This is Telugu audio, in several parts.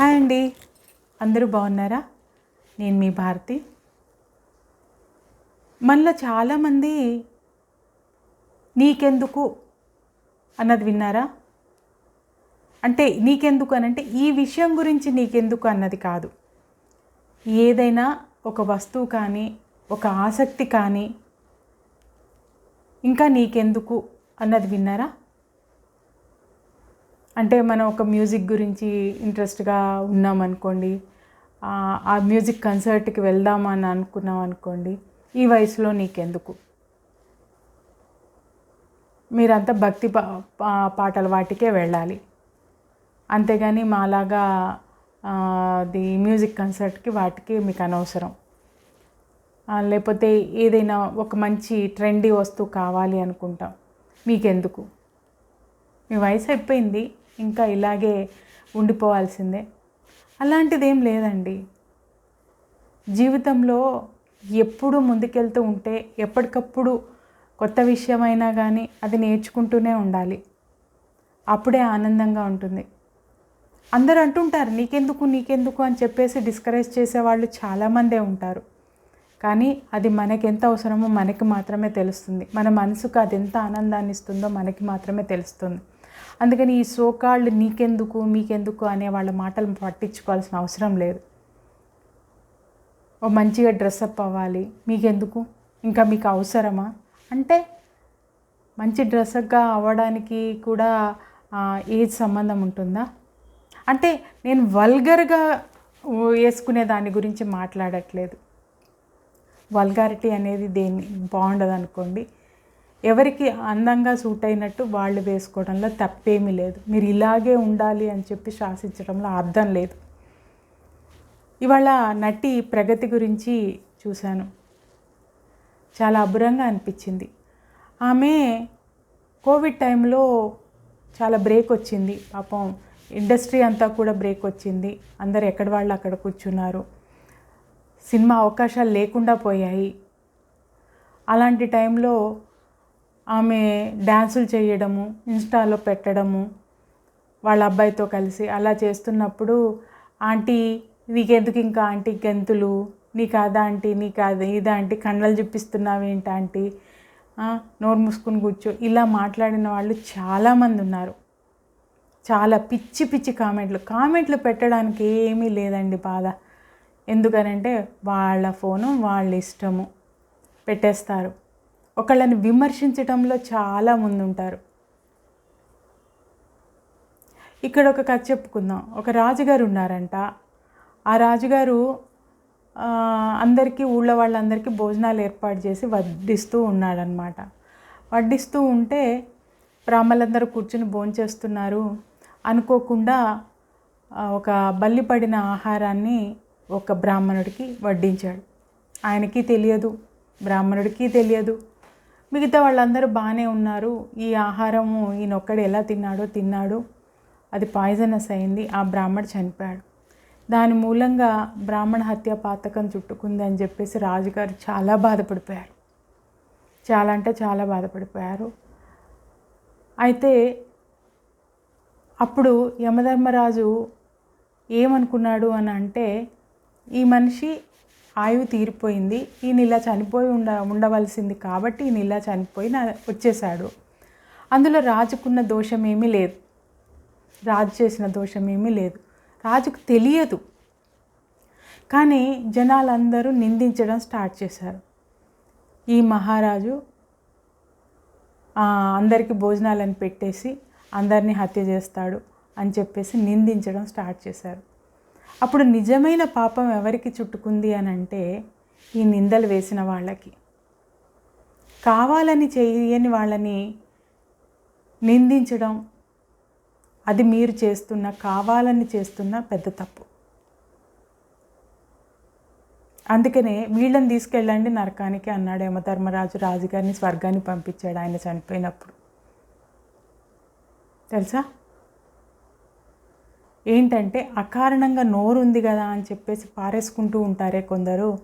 హాయ్ అండి. అందరూ బాగున్నారా? నేను మీ భారతి. మనలో చాలామంది నీకెందుకు అన్నది విన్నారా? అంటే నీకెందుకు అని అంటే ఈ విషయం గురించి నీకెందుకు అన్నది కాదు. ఏదైనా ఒక వస్తువు కానీ ఒక ఆసక్తి కానీ ఇంకా నీకెందుకు అన్నది విన్నారా? అంటే మనం ఒక మ్యూజిక్ గురించి ఇంట్రెస్ట్గా ఉన్నామనుకోండి ఆ ఆ మ్యూజిక్ కన్సర్ట్కి వెళ్దామని అనుకున్నాం అనుకోండి ఈ వయసులో నీకెందుకు? మీరంతా భక్తి పా పా- పాటల వాటికే వెళ్ళాలి. అంతేగాని మాలాగా ది అది మ్యూజిక్ కన్సర్ట్కి వాటికి మీకు అనవసరం లేకపోతే ఏదైనా ఒక మంచి ట్రెండీ వస్తువు కావాలి అనుకుంటాం. మీకెందుకు? మీ వయసు అయిపోయింది ఇంకా ఇలాగే ఉండిపోవాల్సిందే. అలాంటిదేం లేదండి. జీవితంలో ఎప్పుడు ముందుకెళ్తూ ఉంటే ఎప్పటికప్పుడు కొత్త విషయమైనా కానీ అది నేర్చుకుంటూనే ఉండాలి. అప్పుడే ఆనందంగా ఉంటుంది. అందరూ అంటుంటారు నీకెందుకు నీకెందుకు అని చెప్పేసి డిస్కరేజ్ చేసేవాళ్ళు చాలామందే ఉంటారు. కానీ అది మనకి ఎంత అవసరమో మనకి మాత్రమే తెలుస్తుంది. మన మనసుకు అది ఎంత ఆనందాన్ని ఇస్తుందో మనకి మాత్రమే తెలుస్తుంది. అందుకని ఈ సోకాళ్ళు నీకెందుకు మీకెందుకు అనే వాళ్ళ మాటలు పట్టించుకోవాల్సిన అవసరం లేదు. ఓ మంచిగా డ్రెస్అప్ అవ్వాలి. మీకెందుకు? ఇంకా మీకు అవసరమా? అంటే మంచి డ్రెస్అప్గా అవ్వడానికి కూడా ఏజ్ సంబంధం ఉంటుందా? అంటే నేను వల్గర్గా వేసుకునే దాని గురించి మాట్లాడట్లేదు. వల్గారిటీ అనేది దేన్ని బాగుండదు అనుకోండి ఎవరికి అందంగా సూట్ అయినట్టు వాళ్ళు వేసుకోవడంలో తప్పేమీ లేదు. మీరు ఇలాగే ఉండాలి అని చెప్పి శాసించడంలో అర్థం లేదు. ఇవాళ నటి ప్రగతి గురించి చూశాను. చాలా అబ్బురంగా అనిపించింది. ఆమె కోవిడ్ టైంలో చాలా బ్రేక్ వచ్చింది. పాపం ఇండస్ట్రీ అంతా కూడా బ్రేక్ వచ్చింది. అందరు ఎక్కడ వాళ్ళు అక్కడ కూర్చున్నారు. సినిమా అవకాశాలు లేకుండా పోయాయి. అలాంటి టైంలో ఆమె డ్యాన్సులు చేయడము ఇన్స్టాలో పెట్టడము వాళ్ళ అబ్బాయితో కలిసి అలా చేస్తున్నప్పుడు ఆంటీ నీకెందుకు ఇంకా ఆంటీ గెంతులు? నీకు కాదా ఆంటీ? నీకు అది ఇదా ఆంటీ? కండలు చూపిస్తున్నావు ఏంటి ఆంటీ? నోరు మూసుకుని కూర్చో. ఇలా మాట్లాడిన వాళ్ళు చాలామంది ఉన్నారు. చాలా పిచ్చి పిచ్చి కామెంట్లు. కామెంట్లు పెట్టడానికి ఏమీ లేదండి బాధ. ఎందుకనంటే వాళ్ళ ఫోను వాళ్ళ ఇష్టము. పెట్టేస్తారు. ఒకళ్ళని విమర్శించడంలో చాలా మంది ఉంటారు ఇక్కడ ఒక కథ చెప్పుకుందాం. ఒక రాజుగారు ఉన్నారంట. ఆ రాజుగారు అందరికీ ఊళ్ళో వాళ్ళందరికీ భోజనాలు ఏర్పాటు చేసి వడ్డిస్తూ ఉన్నాడనమాట వడ్డిస్తూ ఉంటే బ్రాహ్మలందరూ కూర్చుని భోంచేస్తున్నారు. అనుకోకుండా ఒక బల్లి పడిన ఆహారాన్ని ఒక బ్రాహ్మణుడికి వడ్డించాడు. ఆయనకి తెలియదు. బ్రాహ్మణుడికి తెలియదు. మిగతా వాళ్ళందరూ బాగానే ఉన్నారు. ఈ ఆహారము ఈయనొక్కడు ఎలా తిన్నాడో తిన్నాడు. అది పాయిజనస్ అయింది. ఆ బ్రాహ్మడు చనిపోయాడు. దాని మూలంగా బ్రాహ్మణ హత్య పాతకం చుట్టుకుంది అని చెప్పేసి రాజుగారు చాలా బాధపడిపోయారు. చాలా అంటే చాలా బాధపడిపోయారు. అయితే అప్పుడు యమధర్మరాజు ఏమనుకున్నాడు అని అంటే ఈ మనిషి ఆయువు తీరిపోయింది. ఈయన ఇలా చనిపోయి ఉండ ఉండవలసింది కాబట్టి ఈయన ఇలా చనిపోయి నా వచ్చేసాడు అందులో రాజుకున్న దోషం ఏమీ లేదు. రాజు చేసిన దోషం ఏమీ లేదు. రాజుకు తెలియదు. కానీ జనాలందరూ నిందించడం స్టార్ట్ చేశారు. ఈ మహారాజు అందరికీ భోజనాలను పెట్టేసి అందరినీ హత్య చేస్తాడు అని చెప్పేసి నిందించడం స్టార్ట్ చేశారు. అప్పుడు నిజమైన పాపం ఎవరికి చుట్టుకుంది అని అంటే ఈ నిందలు వేసిన వాళ్ళకి. కావాలని చేయని వాళ్ళని నిందించడం అది మీరు చేస్తున్న కావాలని చేస్తున్న పెద్ద తప్పు. అందుకనే వీళ్ళని తీసుకెళ్ళండి నరకానికి అన్నాడు యమధర్మరాజు రాజుగారిని స్వర్గాన్ని పంపించాడు ఆయన చనిపోయినప్పుడు. తెలుసా? ఏంటంటే అకారణంగా నోరు ఉంది కదా అని చెప్పేసి పారేసుకుంటూ ఉంటారే కొందరు.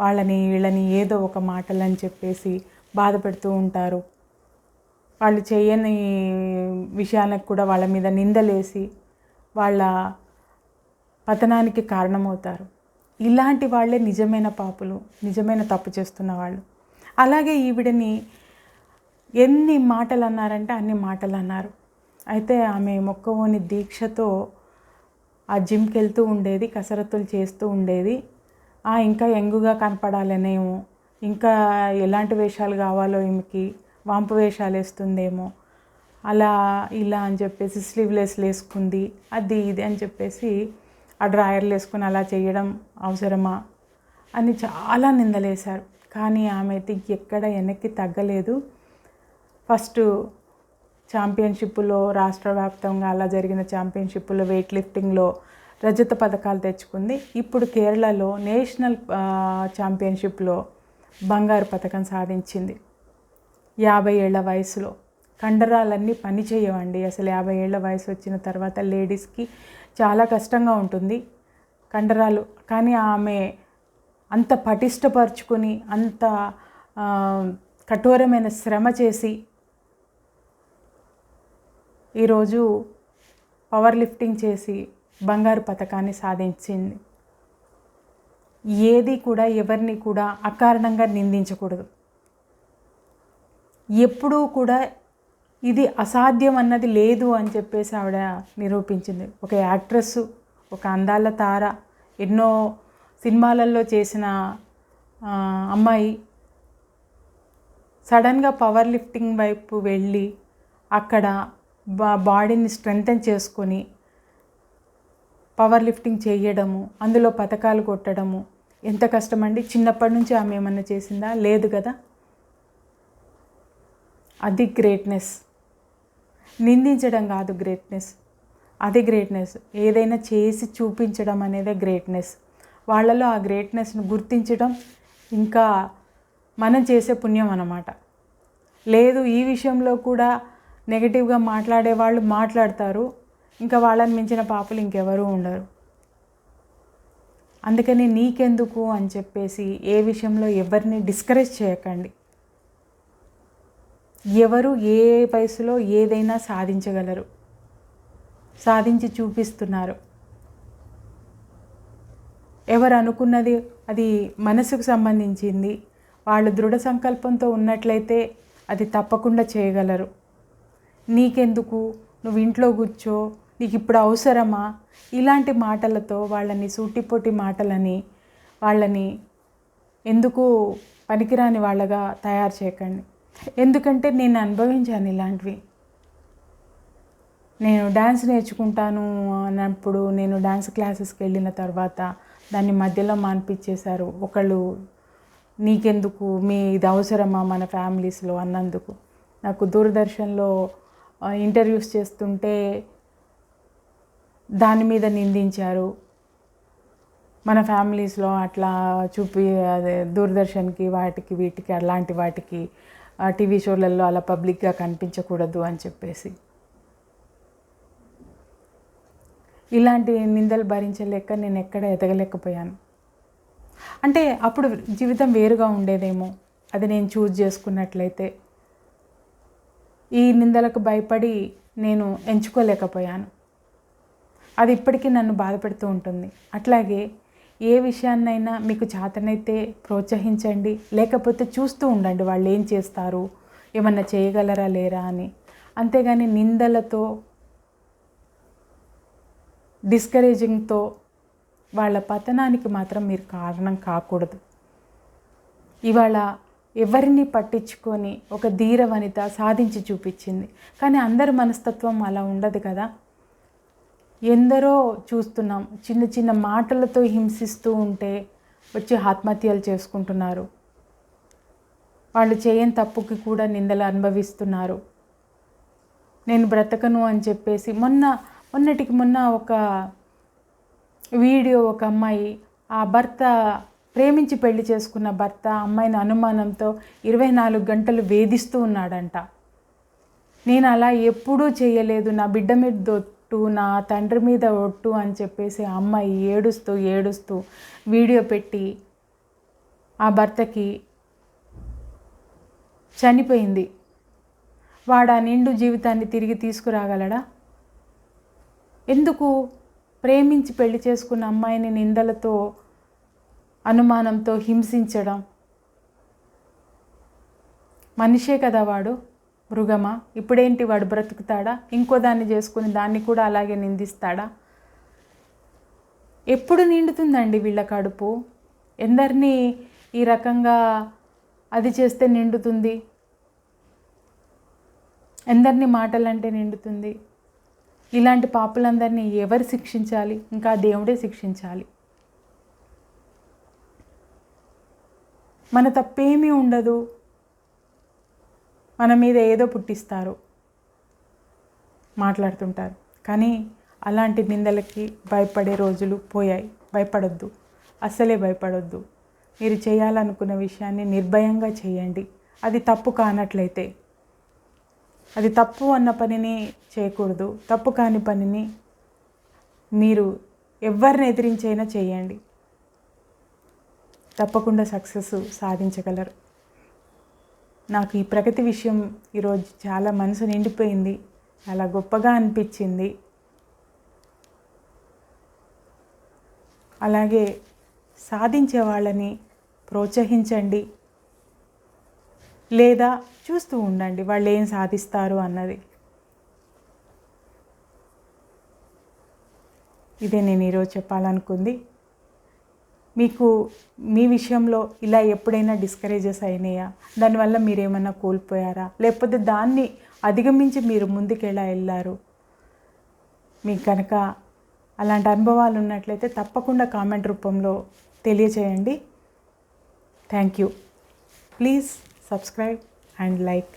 వాళ్ళని వీళ్ళని ఏదో ఒక మాటలు అని చెప్పేసి బాధ పెడుతూ ఉంటారు. వాళ్ళు చేయని విషయాలకు కూడా వాళ్ళ మీద నిందలేసి వాళ్ళ పతనానికి కారణమవుతారు. ఇలాంటి వాళ్ళే నిజమైన పాపులు నిజమైన తప్పు చేస్తున్న వాళ్ళు. అలాగే ఈవిడని ఎన్ని మాటలు అన్నారంటే అన్ని మాటలు అన్నారు అయితే ఆమె మొక్కవోని దీక్షతో ఆ జిమ్కి వెళ్తూ ఉండేది కసరత్తులు చేస్తూ ఉండేది. ఆ, ఇంకా యంగుగా కనపడాలనేమో ఇంకా ఎలాంటి వేషాలు కావాలో ఈమెకి వాంపు వేషాలు వేస్తుందేమో అలా ఇలా అని చెప్పేసి స్లీవ్లెస్లు వేసుకుంది అది ఇది అని చెప్పేసి ఆ డ్రాయర్లు వేసుకుని అలా చేయడం అవసరమా అని చాలా నిందలేశారు. కానీ ఆమె అయితే ఎక్కడ వెనక్కి తగ్గలేదు. ఫస్ట్ ఛాంపియన్షిప్లో రాష్ట్ర వ్యాప్తంగా అలా జరిగిన ఛాంపియన్షిప్లో వెయిట్ లిఫ్టింగ్లో రజత పథకాలు తెచ్చుకుంది. ఇప్పుడు కేరళలో నేషనల్ ఛాంపియన్షిప్లో బంగారు పథకం సాధించింది. యాభై ఏళ్ళ వయసులో. కండరాలన్నీ పని చేయవండి. అసలు యాభై ఏళ్ళ వయసు వచ్చిన తర్వాత లేడీస్కి చాలా కష్టంగా ఉంటుంది కండరాలు. కానీ ఆమె అంత పటిష్టపరుచుకొని అంత కఠోరమైన శ్రమ చేసి ఈరోజు పవర్ లిఫ్టింగ్ చేసి బంగారు పథకాన్ని సాధించింది. ఏది కూడా ఎవరిని కూడా అకారణంగా నిందించకూడదు. ఎప్పుడూ కూడా ఇది అసాధ్యం అన్నది లేదు అని చెప్పేసి ఆవిడ నిరూపించింది. ఒక యాక్ట్రెస్ ఒక అందాల తార ఎన్నో సినిమాలలో చేసిన అమ్మాయి సడన్గా పవర్ లిఫ్టింగ్ వైపు వెళ్ళి అక్కడ బాడీని స్ట్రెంగ్తన్ చేసుకొని పవర్ లిఫ్టింగ్ చేయడము అందులో పథకాలు కొట్టడము ఎంత కష్టమండి? చిన్నప్పటి నుంచి ఆమె ఏమన్నా చేసిందా? లేదు కదా? అది గ్రేట్నెస్ నిందించడం కాదు గ్రేట్నెస్ అది గ్రేట్నెస్ ఏదైనా చేసి చూపించడం అనేదే గ్రేట్నెస్ వాళ్ళలో ఆ గ్రేట్నెస్ను గుర్తించడం ఇంకా మనం చేసే పుణ్యం అన్నమాట. లేదు ఈ విషయంలో కూడా నెగిటివ్గా మాట్లాడే వాళ్ళు మాట్లాడతారు. ఇంకా వాళ్ళని మించిన పాపలు ఇంకెవరూ ఉండరు. అందుకని నీకెందుకు అని చెప్పేసి ఏ విషయంలో ఎవరిని డిస్కరేజ్ చేయకండి. ఎవరు ఏ వయసులో ఏదైనా సాధించగలరు. సాధించి చూపిస్తున్నారు. ఎవరు అనుకున్నది అది మనసుకు సంబంధించింది. వాళ్ళు దృఢ సంకల్పంతో ఉన్నట్లయితే అది తప్పకుండా చేయగలరు. నీకెందుకు? నువ్వు ఇంట్లో కూర్చో నీకు ఇప్పుడు అవసరమా? ఇలాంటి మాటలతో వాళ్ళని సూటిపోటి మాటలని వాళ్ళని ఎందుకు పనికిరాని వాళ్ళగా తయారు చేయకండి. ఎందుకంటే నేను అనుభవించాను ఇలాంటివి. నేను డ్యాన్స్ నేర్చుకుంటాను అన్నప్పుడు నేను డ్యాన్స్ క్లాసెస్కి వెళ్ళిన తర్వాత దాన్ని మధ్యలో మాన్పించేశారు ఒకళ్ళు నీకెందుకు? మీ ఇది అవసరమా మన ఫ్యామిలీస్లో? అన్నందుకు. నాకు దూరదర్శన్లో ఇంటర్వ్యూస్ చేస్తుంటే దాని మీద నిందించారు. మన ఫ్యామిలీస్లో అట్లా చూపి అదే దూరదర్శన్కి వాటికి వీటికి అలాంటి వాటికి టీవీ షోలలో అలా పబ్లిక్గా కనిపించకూడదు అని చెప్పేసి. ఇలాంటి నిందలు భరించలేక నేను ఎక్కడ ఎదగలేకపోయాను. అంటే అప్పుడు జీవితం వేరుగా ఉండేదేమో. అది నేను చూజ్ చేసుకున్నట్లయితే. ఈ నిందలకు భయపడి నేను ఎంచుకోలేకపోయాను. అది ఇప్పటికీ నన్ను బాధపెడుతూ ఉంటుంది. అట్లాగే ఏ విషయాన్నైనా మీకు చేతనైతే ప్రోత్సహించండి లేకపోతే చూస్తూ ఉండండి వాళ్ళు ఏం చేస్తారు ఏమన్నా చేయగలరా లేరా అని. అంతేగాని నిందలతో డిస్కరేజింగ్తో వాళ్ళ పతనానికి మాత్రం మీరు కారణం కాకూడదు. ఇవాళ ఎవరిని పట్టించుకొని ఒక ధీర వనిత సాధించి చూపించింది. కానీ అందరి మనస్తత్వం అలా ఉండదు కదా. ఎందరో చూస్తున్నాం చిన్న చిన్న మాటలతో హింసిస్తూ ఉంటే వచ్చి ఆత్మహత్యలు చేసుకుంటున్నారు. వాళ్ళు చేయని తప్పుకి కూడా నిందలు అనుభవిస్తున్నారు. నేను బ్రతకను అని చెప్పేసి మొన్న మొన్నటికి మొన్న ఒక వీడియో ఒక అమ్మాయి ఆ భర్త ప్రేమించి పెళ్ళి చేసుకున్న భర్త అమ్మాయిని అనుమానంతో ఇరవై నాలుగు గంటలు వేధిస్తూ ఉన్నాడంట. నేను అలా ఎప్పుడూ చేయలేదు. నా బిడ్డ మీద దొట్టు నా తండ్రి మీద ఒట్టు అని చెప్పేసి అమ్మాయి ఏడుస్తూ ఏడుస్తూ వీడియో పెట్టి ఆ భర్తకి చనిపోయింది. వాడు ఆ నిండు జీవితాన్ని తిరిగి తీసుకురాగలడా? ఎందుకు ప్రేమించి పెళ్ళి చేసుకున్న అమ్మాయిని నిందలతో అనుమానంతో హింసించడం. మనిషే కదా వాడు మృగమా? ఇప్పుడేంటి వాడు బ్రతుకుతాడా? ఇంకో దాన్ని చేసుకుని దాన్ని కూడా అలాగే నిందిస్తాడా? ఎప్పుడు నిండుతుందండి వీళ్ళ కడుపు? ఎందరినీ ఈ రకంగా అది చేస్తే నిండుతుంది? ఎందరిని మాటలంటే నిండుతుంది? ఇలాంటి పాపులందరినీ ఎవరు శిక్షించాలి? ఇంకా దేవుడే శిక్షించాలి. మన తప్పేమీ ఉండదు. మన మీద ఏదో పుట్టిస్తారు. మాట్లాడుతుంటారు. కానీ అలాంటి నిందలకి భయపడే రోజులు పోయాయి. భయపడొద్దు. అసలే భయపడొద్దు. మీరు చేయాలనుకున్న విషయాన్ని నిర్భయంగా చేయండి. అది తప్పు కానట్లయితే. అది తప్పు అన్న పనిని చేయకూడదు. తప్పు కాని పనిని మీరు ఎవరిని ఎదిరించైనా చేయండి. తప్పకుండా సక్సెస్ సాధించగలరు. నాకు ఈ ప్రగతి విషయం ఈరోజు చాలా మనసు నిండిపోయింది. చాలా గొప్పగా అనిపించింది. అలాగే సాధించే వాళ్ళని ప్రోత్సహించండి. లేదా చూస్తూ ఉండండి వాళ్ళు ఏం సాధిస్తారు అన్నది. ఇదే నేను ఈరోజు చెప్పాలనుకుంది. మీకు మీ విషయంలో ఇలా ఎప్పుడైనా డిస్కరేజెస్ అయినాయా? దానివల్ల మీరు ఏమన్నా కోల్పోయారా? లేకపోతే దాన్ని అధిగమించి మీరు ముందుకు ఎలా వెళ్ళారు? మీకు కనుక అలాంటి అనుభవాలు ఉన్నట్లయితే తప్పకుండా కామెంట్ రూపంలో తెలియచేయండి. Thank you please subscribe and like